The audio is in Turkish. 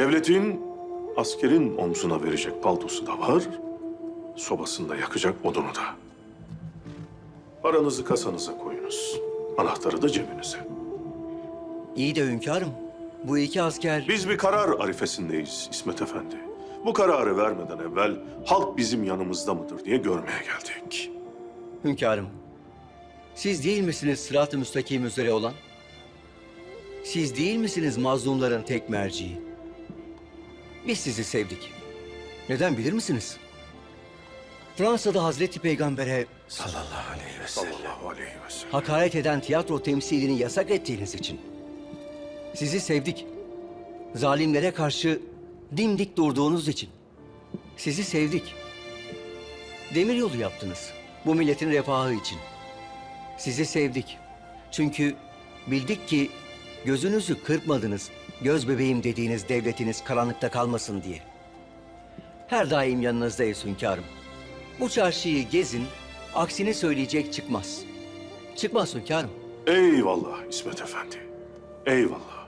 Devletin askerin omzuna verecek paltosu da var, sobasında yakacak odunu da. Paranızı kasanıza koyunuz, anahtarı da cebinize. İyi de hünkârım. Bu iki asker... Biz bir karar arifesindeyiz İsmet Efendi. Bu kararı vermeden evvel halk bizim yanımızda mıdır diye görmeye geldik. Hünkârım, siz değil misiniz sırat-ı müstakim üzere olan? Siz değil misiniz mazlumların tek merciği? Biz sizi sevdik. Neden bilir misiniz? Fransa'da Hazreti Peygamber'e Sallallahu aleyhi ve sellem. hakaret eden tiyatro temsilini yasak ettiğiniz için. Sizi sevdik. Zalimlere karşı dimdik durduğunuz için. Sizi sevdik. Demiryolu yaptınız. Bu milletin refahı için. Sizi sevdik. Çünkü bildik ki gözünüzü kırpmadınız. Göz bebeğim dediğiniz devletiniz karanlıkta kalmasın diye. Her daim yanınızdayız hünkârım. Bu çarşıyı gezin, aksini söyleyecek çıkmaz. Çıkmaz hünkârım. Eyvallah İsmet Efendi. Eyvallah.